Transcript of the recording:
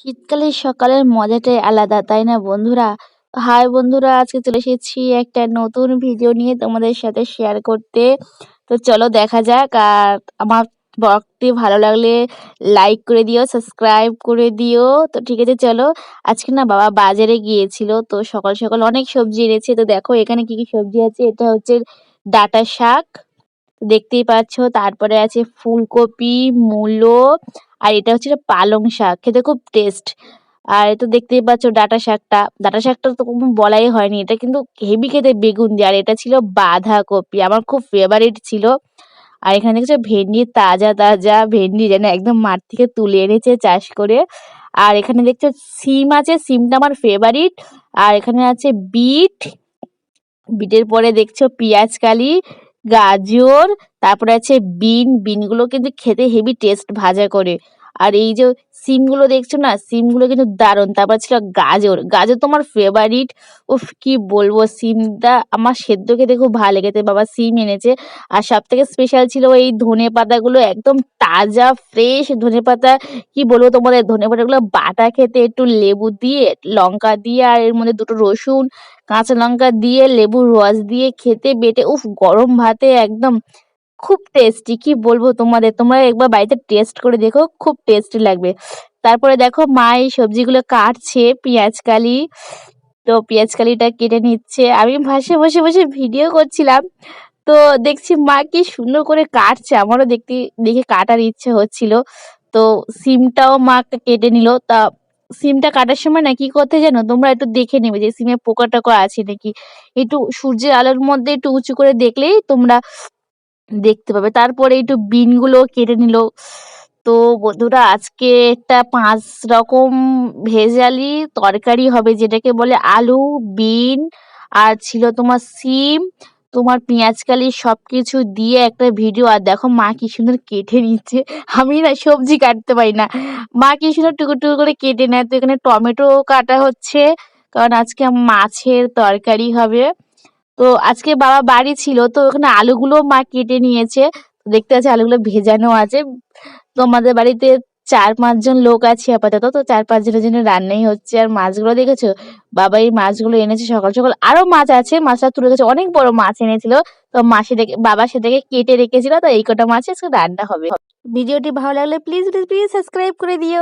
শীতকালের সকালের মজাটাই আলাদা, তাই না বন্ধুরা? হাই বন্ধুরা, আজকে চলে এসেছি একটা নতুন ভিডিও নিয়ে তোমাদের সাথে শেয়ার করতে। তো চলো দেখা যাক, আর আমার ব্লগটি ভালো লাগলে লাইক করে দিও সাবস্ক্রাইব করে দিও। তো ঠিক আছে, চলো। আজকে না বাবা বাজারে গিয়েছিল, তো সকাল সকাল অনেক সবজি এনেছে। তো দেখো এখানে কি কি সবজি আছে, এটা হচ্ছে ডাটা শাক দেখতেই পাচ্ছ, তারপরে আছে ফুলকপি, মূলো, আর এটা হচ্ছে পালং শাক। খেতে খুব টেস্ট আর এটা দেখতেই পাচ্ছ ডাটা শাকটা। ডাটা শাকটা তো কোনো বলাই হয়নি। এটা কিন্তু হেভি খেতে বেগুন দিয়ে। আর এটা ছিল বাঁধাকপি। আমার খুব ফেভারিট ছিল। আর এখানে দেখছ ভেন্ডি, তাজা তাজা ভেন্ডি যেন একদম মাঠ থেকে তুলে এনেছে চাষ করে। আর এখানে দেখছ সিম আছে। সিমটা আমার ফেভারিট আর এখানে আছে বিট। বিটের পরে দেখছ পেঁয়াজ কালি। গাজর তারপরে আছে বিন। বিনগুলো কিন্তু খেতে হেভি টেস্ট ভাজা করে। আর এই যে সিমগুলো দেখছ না সিমগুলো কিন্তু দারুণ। তারপর ছিল গাজর। গাজর তোমার ফেভারিট উফ, কি বলব, সিমটা আমার সেদ্ধ খেতে খুব ভালো লেগেছে। বাবা সিম এনেছে। আর সব থেকে স্পেশাল ছিল এই ধনে পাতাগুলো একদম তাজা ফ্রেশ ধনে পাতা। কি বলব তোমাদের, ধনে পাতাগুলো বাটা খেতে একটু লেবু দিয়ে, লঙ্কা দিয়ে আর এর মধ্যে দুটো রসুন, কাঁচা লঙ্কা দিয়ে, লেবুর রস দিয়ে খেতে, বেটে, উফ, গরম ভাতে একদম খুব টেস্টি কি বলব তোমাদের? তোমরা একবার বাড়িতে টেস্ট করে দেখো, খুব টেস্টি লাগবে। তারপরে দেখো মা এই সবজিগুলো কাটছে, পেঁয়াজ কালি। তো পেঁয়াজ কালিটা কেটে নিচ্ছে। আমি পাশে বসে বসে ভিডিও করছিলাম। তো দেখছি মা কি সুন্দর করে কাটছে। আমারও দেখতে, দেখে কাটার ইচ্ছে হচ্ছিল। তো সিমটাও মা কেটে নিল। তা সিমটা কাটার সময় না কি করতে জানো? তোমরা একটু দেখে নেবে যে সিমে পোকা টোকা আছে নাকি। একটু সূর্যের আলোর মধ্যে একটু উঁচু করে দেখলেই তোমরা দেখতে পাবে। তারপরে একটু বিনগুলো কেটে নিল। তো বন্ধুরা, আজকে একটা পাঁচ রকম ভেজালি তরকারি হবে, যেটাকে বলে আলু, বিন আর ছিল তোমার সিম। তোমার পেঁয়াজকালি সব কিছু দিয়ে একটা ভিডিও। আর দেখো মা কি সুন্দর কেটে নিচ্ছে। আমি না সবজি কাটতে পারি না। মা কি সুন্দর টুকু টুকু করে কেটে নেয়। তো এখানে টমেটো কাটা হচ্ছে, কারণ আজকে মাছের তরকারি হবে। তো আজকে বাবা বাড়ি ছিল, তো ওখানে আলুগুলো মা কেটে নিয়েছে। দেখতে আছে আলুগুলো ভেজানো আছে। তো আমাদের বাড়িতে চার পাঁচজন লোক আছে আপাতত। তো চার পাঁচজনের জন্য রান্নাই হচ্ছে। আর মাছগুলো দেখেছ? বাবা এই মাছগুলো এনেছে সকাল সকাল। আরও মাছ আছে। মাছটা তুলে গেছে অনেক বড় মাছ এনেছিল। তো মা সেটাকে, বাবা সেটাকে কেটে রেখেছিল। তো এই কটা মাছ আজকে রান্না হবে। ভিডিওটি ভালো লাগলে প্লিজ প্লিজ প্লিজ সাবস্ক্রাইব করে দিও।